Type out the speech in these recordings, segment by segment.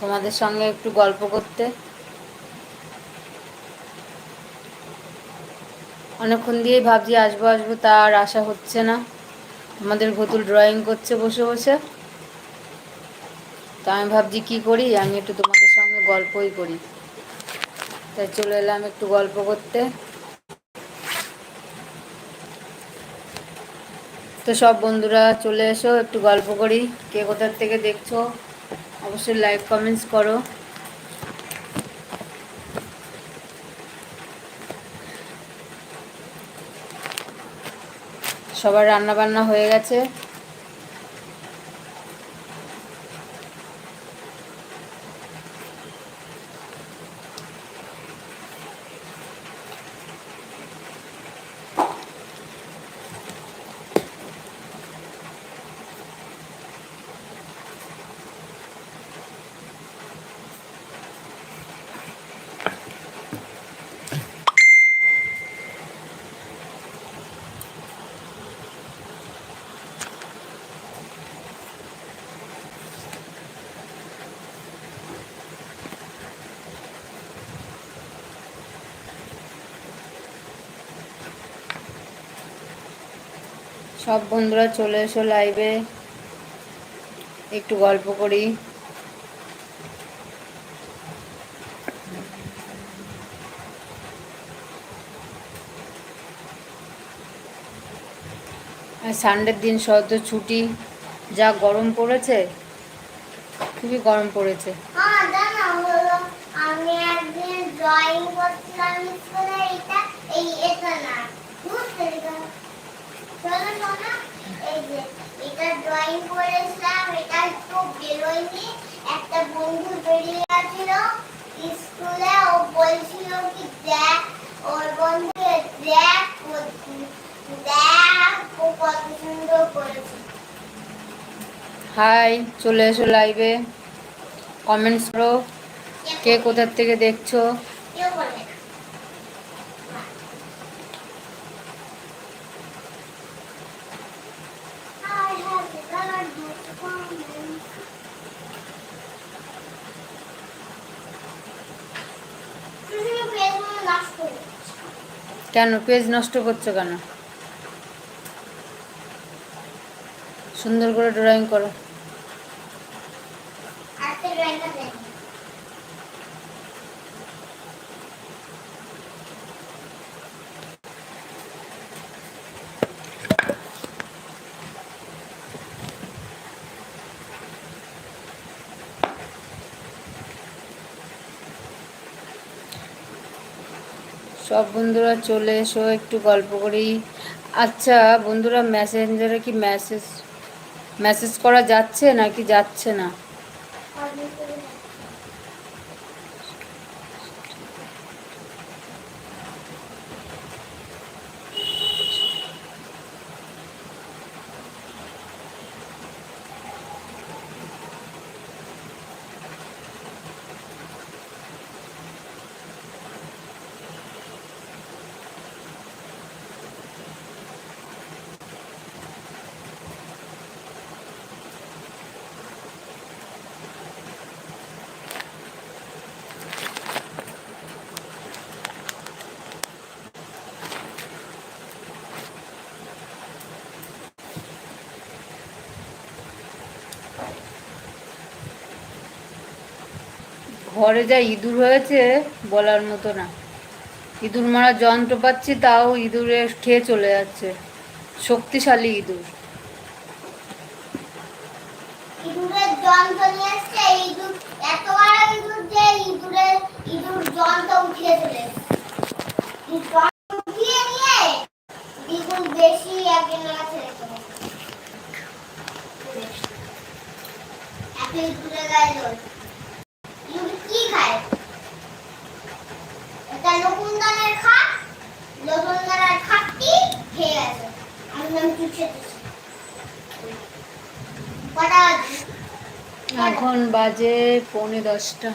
তোমাদের সঙ্গে একটু গল্প করতে। অনেকক্ষণ দিয়েই ভাবছি আসব আসব তার আশা হচ্ছে না। আমাদের ভতুল ড্রয়িং করছে বসে বসে। তা আমি ভাবছি কী করি, আমি একটু তোমাদের সঙ্গে গল্পই করি। তাই চলে এলাম একটু গল্প করতে। তো সব বন্ধুরা চলে এসো, একটু গল্প করি। কে কোথার থেকে দেখছ? অবশ্যই লাইক কমেন্টস করো। সবার রান্না বান্না হয়ে গেছে। সব বন্ধুরা চলে এসো লাইভে একটু গল্প করি। সানডের দিন সদ্য ছুটি। যা গরম পড়েছে, খুবই গরম পড়েছে। হ্যাঁ আমি একদিন ড্রয়িং করছিলাম স্কুলে এটা এই, এটা না। শোনো এই যে এটা ড্রয়িং করেছিলাম এটা একটু বেরোয়নি। একটা বন্ধু বেরিয়ে গেছিল স্কুলে ও বলছিল কি দেখ ওর বন্ধুকে দেখ দেখ ও কত সুন্দর করেছে। হাই চলে এসো লাইভে কমেন্টস করো। কে কোথার থেকে দেখছ? কেন? পেজ নষ্ট করছ কেন? সুন্দর করে ড্রয়িং করো। সব বন্ধুরা চলে এসো, একটু গল্প করি। আচ্ছা বন্ধুরা মেসেঞ্জারে কি মেসেজ মেসেজ করা যাচ্ছে নাকি যাচ্ছে না? ঘরে যা ইঁদুর হয়েছে বলার মতো না। ইঁদুর মারা যন্ত্র পাচ্ছি, তাও ইঁদুরে খেয়ে চলে যাচ্ছে। শক্তিশালী ইঁদুর। ইঁদুরের যন্ত্র নিয়ে ইঁদুর, এত বড় ইঁদুর যে ইঁদুরের, ইঁদুর যন্ত্র উঠিয়ে চলে এসছে। এই যন্ত্র উঠিয়ে নিয়ে দ্বিগুণ বেশি একদিন আছে এত ইঁদুরের গায়ে জল ইঁদুর কি খায় এটা লকুনদানের খাট লকুনদানের খাটটি খেয়ে গেছে আমি আমি চুপসে দিচ্ছি কটা বাজে? এখন বাজে পৌনে দশটা।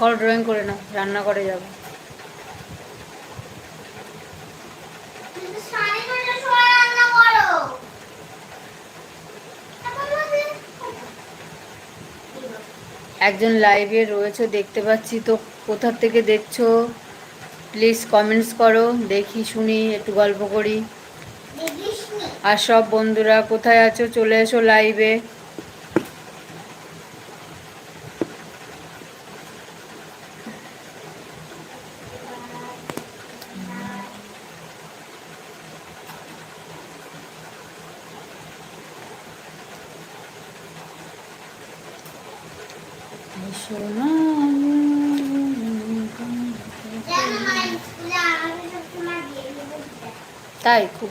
কল ড্রয়িং করে নাও রান্না করে যাব কিন্তু সাড়ে নটার সময় রান্না করো এখন বাজে একজন লাইভে রয়েছে দেখতে পাচ্ছি তো কোথা থেকে দেখছ? প্লিজ কমেন্টস করো দেখি শুনি একটু গল্প করি। আর সব বন্ধুরা কোথায় আছো? চলে এসো লাইভে জানো না স্কুলে আমাকে সবসময় দিয়ে দেবো তাই খুব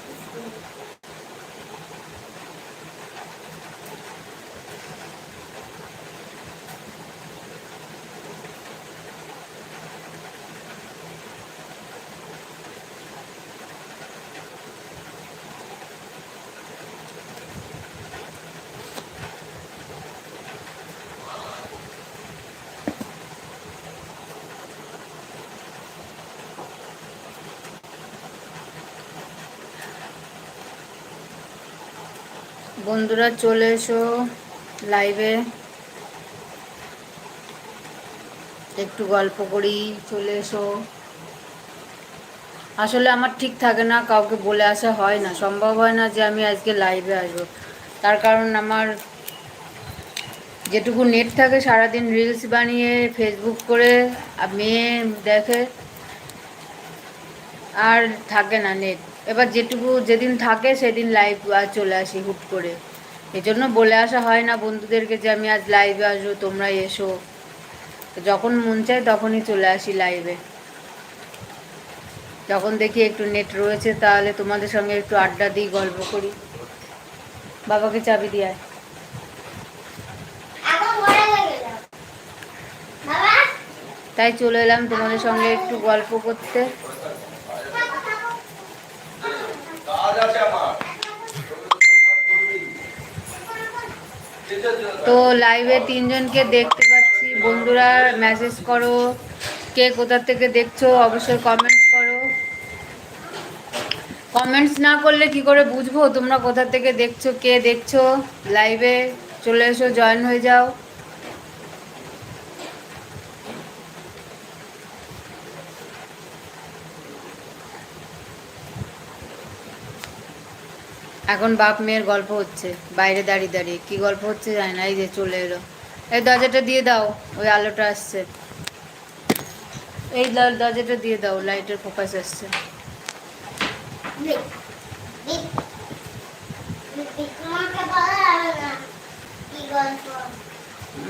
বন্ধুরা, চলে এসো লাইভে একটু গল্প করি, চলে এসো। আসলে আমার ঠিক থাকে না, কাউকে বলে আসা হয় না। সম্ভব হয় না যে আমি আজকে লাইভে আসব। তার কারণ আমার যেটুকু নেট থাকে, সারাদিন রিলস বানিয়ে ফেসবুক করে মেয়ে দেখে, আর থাকে না নেট এবার যেটুকু যেদিন থাকে, সেদিন লাইভ চলে আসি হুট করে। এজন্য বলে আসা হয় না বন্ধুদেরকে যে আমি আজ লাইভে আসব তোমরা এসো। যখন মন চায় তখনই চলে আসি লাইভে যখন দেখি একটু নেট রয়েছে তাহলে তোমাদের সঙ্গে একটু আড্ডা দিই গল্প করি। বাবাকে চাবি দিয়ে তাই চলে এলাম তোমাদের সঙ্গে একটু গল্প করতে থাকো, থাকো। কাজ আছে আমার তো লাইভে তিনজনকে দেখতে পাচ্ছি। বন্ধুরা মেসেজ করো, কে কোথা থেকে দেখছ, অবশ্যই কমেন্টস করো। কমেন্টস না করলে কি করে বুঝব? তোমরা কোথা থেকে দেখছ, কে দেখছ? লাইভে চলে এসো জয়েন হয়ে যাও। এখন বাপ মেয়ের গল্প হচ্ছে। বাইরে দাঁড়িয়ে দাঁড়িয়ে। কি গল্প হচ্ছে জানি না, এই যে চলে এলো। এই দরজাটা দিয়ে দাও, ওই আলোটা আসছে। এই দরজাটা দিয়ে দাও, লাইটের ফোকাস আসছে।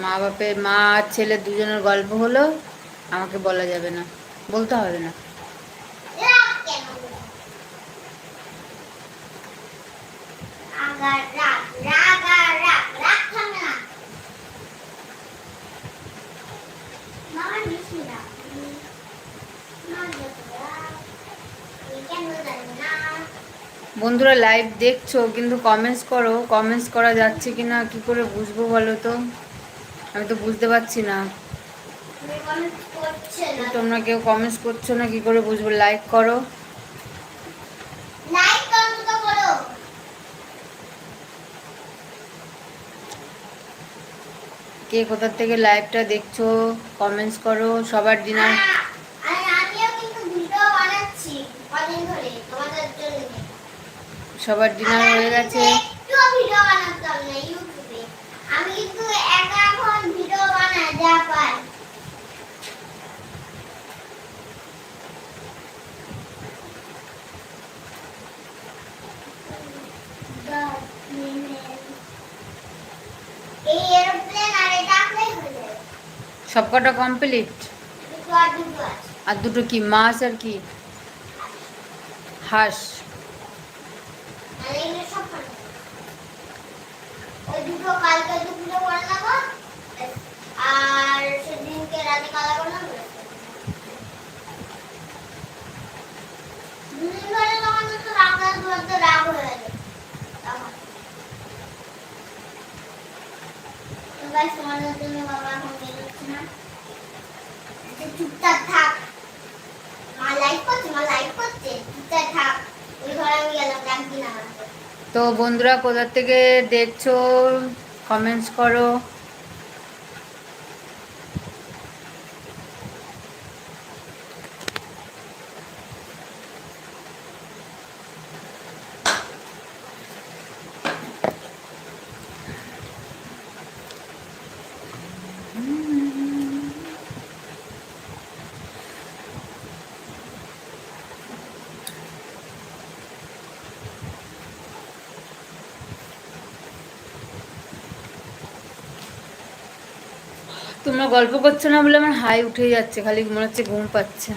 মা বাপের মা আর ছেলে দুজনের গল্প হলো, আমাকে বলা যাবে না। বলতে হবে না রাগ কেন রাগ আর রাগ রাগ আর রাগ রাগ থামে না মামা বেশি রাগ মা যত রাগ এই কেন জানি না বন্ধুরা লাইভ দেখছ কিন্তু কমেন্টস করো। কমেন্টস করা যাচ্ছে কি না কি করে বুঝব বলো তো? আমি তো বুঝতে পারছি না। তোমরা কেউ কমেন্টস করছ না কি করে বুঝব? লাইক করো লাইক অন্তত করো কে কোথার থেকে লাইভটা দেখছ কমেন্টস করো সবার ডিনার সবার ডিনার হয়ে গেছে একটু ভিডিও বানাতাম না ইউটিউবে আমি কিন্তু একা এখন ভিডিও বানাই যা পাই এই এরোপ্লেন আর এটা আঁকলেই হয়ে যাবে সবকটা কমপ্লিট আর দুটো কি মাছ আর কি? হাঁস। আর সেদিনকে রাতে কালা বানাবো তো বন্ধুরা কোথা থেকে দেখছ? কমেন্টস করো। তোমরা গল্প করছ না বলে আমার হাই উঠে যাচ্ছে, খালি মনে হচ্ছে ঘুম পাচ্ছে।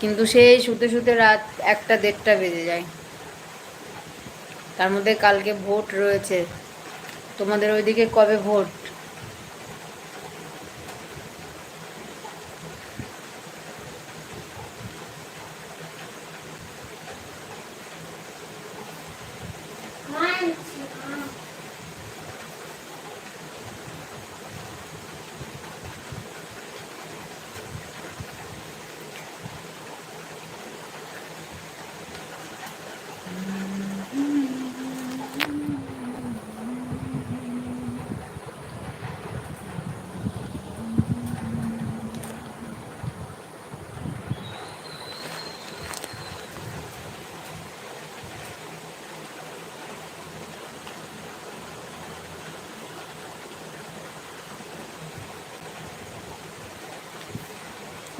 কিন্তু সেই শুতে শুতে রাত একটা দেড়টা বেজে যায়। তার মধ্যে কালকে ভোট রয়েছে। তোমাদের ওইদিকে কবে ভোট?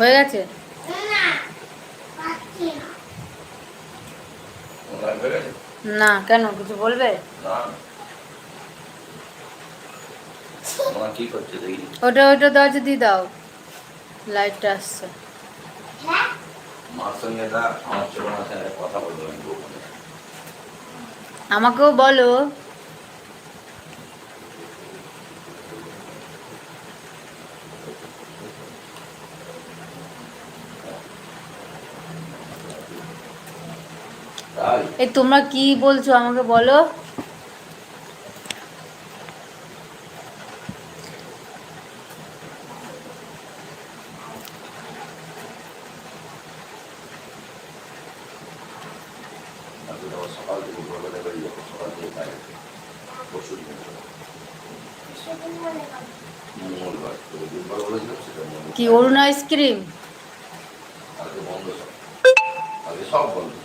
হয়ে গেছে? না কেন? কিছু বলবে? ওটা ওটা দরজা দিয়ে দাও। লাইটটা আসছে। হ্যাঁ মার সঙ্গে এটা আমার ছোট মার সঙ্গে একটা কথা বলব আমি গোপনে। আমাকেও বলো তাই এই তোমরা কি বলছো আমাকে বলো আমি তো আবার সকাল থেকে ভোরবেলা বেরিয়ে যাব সকাল থেকে বাইরে পরশু দিন সেদিন বলে কথা। মঙ্গলবার তোমরা বুধবার বলছো? আমাকে বলো। কি অরুণ আইসক্রিম সব বন্ধ।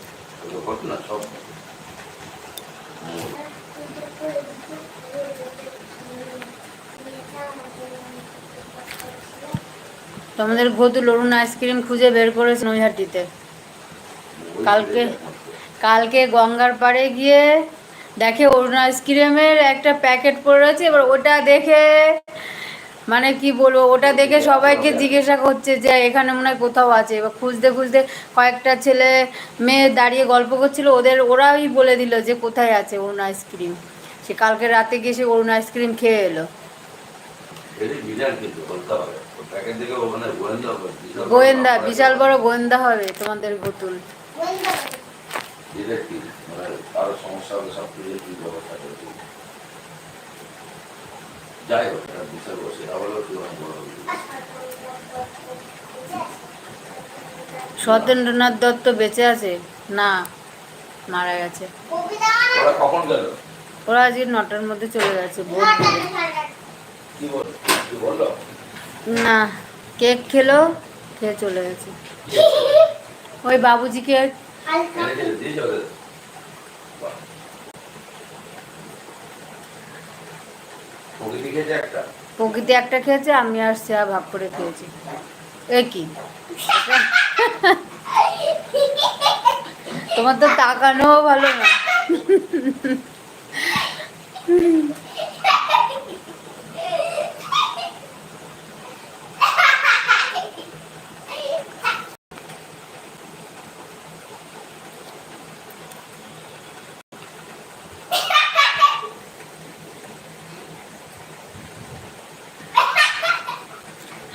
ওগুলো করতো না সব তোমাদের গতুল অরুণ আইসক্রিম খুঁজে বের করেছে নৈহাটিতে। কালকে কালকে গঙ্গার পাড়ে গিয়ে দেখে অরুণ আইসক্রিমের একটা প্যাকেট পড়ে রয়েছে এবার ওটা দেখে মানে কি বলব ওটা দেখে সবাইকে জিজ্ঞাসা করছে যে এখানে মনে হয় কোথাও আছে। এবার খুঁজতে খুঁজতে কয়েকটা ছেলে মেয়ে দাঁড়িয়ে গল্প করছিল ওদের ওরাই বলে দিল যে কোথায় আছে অরুণ আইসক্রিম। সে কালকে রাতে গিয়ে সে অরুণ আইসক্রিম খেয়ে এলো। গোয়েন্দা বিশাল বড় গোয়েন্দা হবে তোমাদের। ডিরেক্টলি মানে সমস্যা হলে সব কিছু কি ব্যবস্থা করছি যাই হোক এটা বিচার বসে আবারও কি বড় হবে। সত্যেন্দ্রনাথ দত্ত বেঁচে আছে? না মারা গেছে। ওরা কখন গেল? ওরা আজকে নটার মধ্যে চলে গেছে ভোট দিতে। নটায় সাড়ে কি বল কি বলল? না কেক খেলো খেয়ে চলে গেছে। ওই বাবুজিকে হালকা এনে দিয়ে দিয়ে চলে গেলো। বাহ। প্রকৃতি একটা খেয়েছে, আমি আর শ্রেয়া ভাগ করে খেয়েছি। একই তোমার তো তাকানো ভালো না।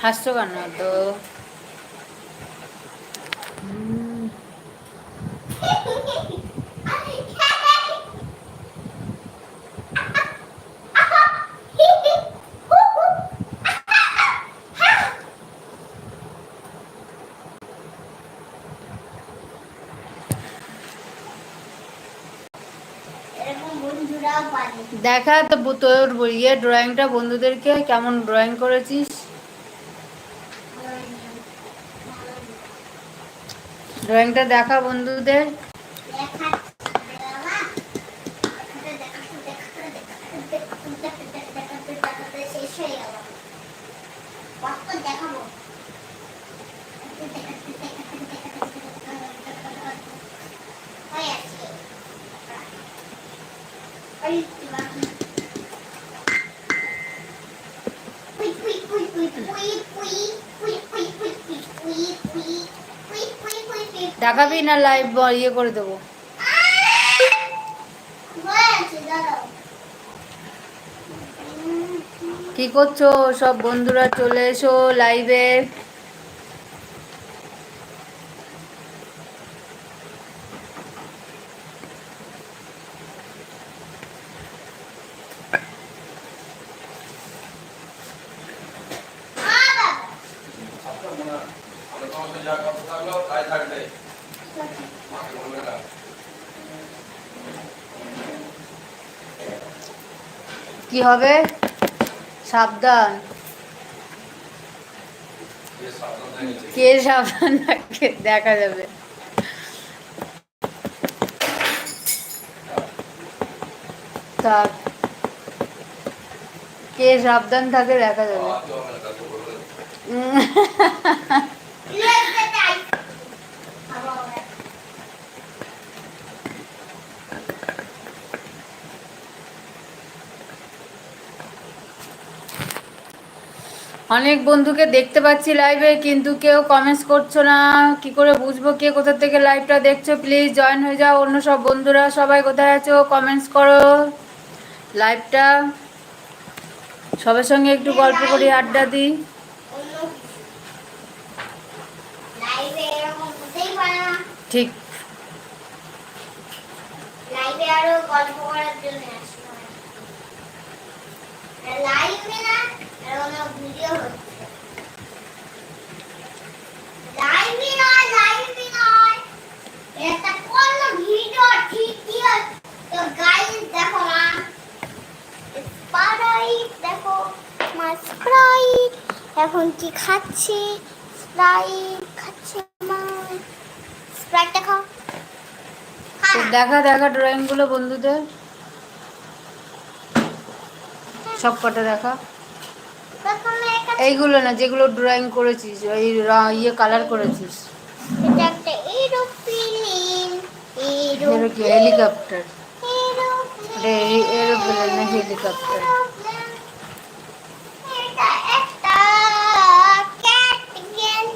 হাসছো কেন তো দেখা তো তোর ইয়ে ড্রয়িংটা বন্ধুদেরকে কেমন ড্রয়িং করেছিস? ড্রয়িংটা দেখা বন্ধুদের। শেষ দেখাবি না লাইভ ইয়ে করে দেবো। কি করছ? সব বন্ধুরা চলে এসো লাইভে আ বাবা আপনার মনে হয় আমাদের তোমার সাথে যা কথা থাকল তাই থাকবে মাকে বলবে না কি হবে? সাবধান। কে সাবধান থাকে দেখা যাবে। থাক কে সাবধান থাকে দেখা যাবে আজ হবে না কাছে বলবে উম, লেটস টাইপ বাবা অনেক বন্ধুকে দেখতে পাচ্ছি লাইভে কিন্তু কেউ কমেন্টস করছ না। কি করে বুঝব কে কোথা থেকে লাইভটা দেখছ? প্লিজ জয়েন হয়ে যাও অন্য সব বন্ধুরা। সবাই কোথায় আছো? কমেন্টস করো। লাইভটা সবার সঙ্গে একটু গল্প করি আড্ডা দিই। ঠিক। লাইভে আরও গল্প করার জন্য লাইভে না এখন কি খাচ্ছে? স্প্রাইট খাচ্ছে স্প্রাইট দেখা দেখা ড্রয়িংগুলো বন্ধুদের। হ্যাঁ। সব কটা দেখা। এইগুলো না যেগুলো ড্রয়িং করেছিস ওই র- ইয়ে কালার করেছিস। এটা একটা এরোপ্লেন এর হেলিকপ্টার এরোপ্লেন এরোপ্লেন না হেলিকপ্টার এটা একটা ক্যাট গেন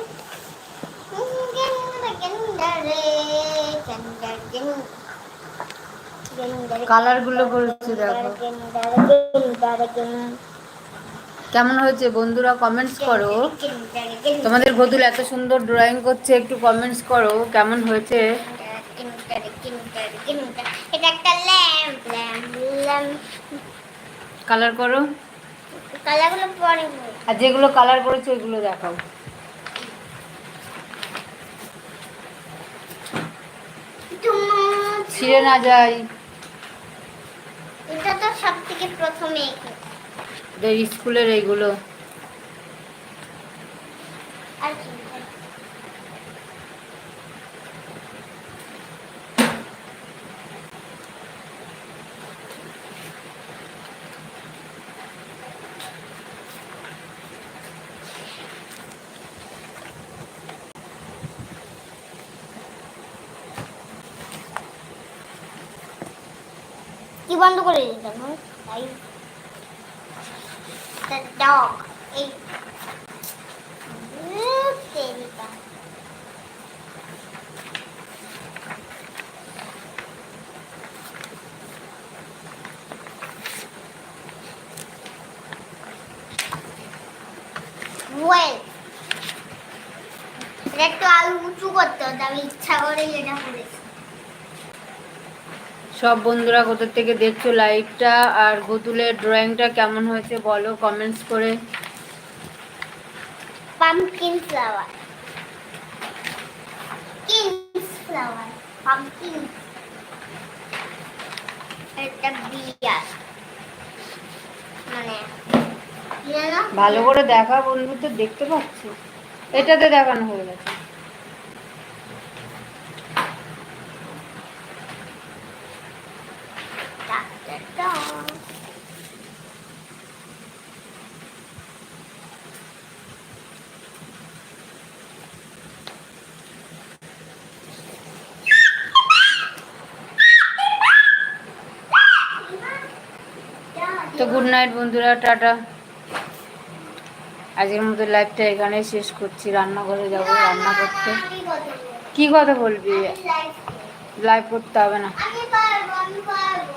কেমন হয়েছে বন্ধুরা কমেন্টস করো? তোমাদের বদুল এত সুন্দর ড্রয়িং করছে, একটু কমেন্টস করো, কেমন হয়েছে? কালার করো। আর যেগুলো কালার করেছ, ওইগুলো দেখাও। ছিঁড়ে না যাই এটা তো সব থেকে প্রথমে এই স্কুলের এইগুলো। বন্ধ করে দিতাম তাই। the dog ate. Look, 때리다. Well, 그래도 아이고 죽었어. 나 2차 거리를 잡고. সব বন্ধুরা কোথা থেকে দেখছ লাইভটা আর গতুলের ড্রয়িংটা কেমন হয়েছে বলো কমেন্টস করে। Pumpkin flower King's flower. Pumpkin. একটা বিয়ে মানে ভালো করে দেখা বন্ধু তো দেখতে পাচ্ছি? এটাতে দেখানো হয়ে গেছে। তো গুড নাইট বন্ধুরা টাটা। আজকের মতো লাইভটা এখানেই শেষ করছি। রান্নাঘরে যাব রান্না করতে। কি কথা বলবি? লাইভ করতে হবে না আমি পারব আমি পারব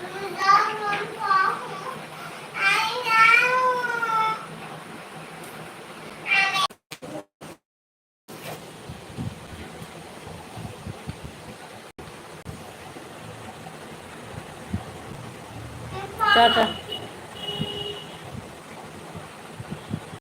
তুমি যাও আমি পারব আমি যাও টাটা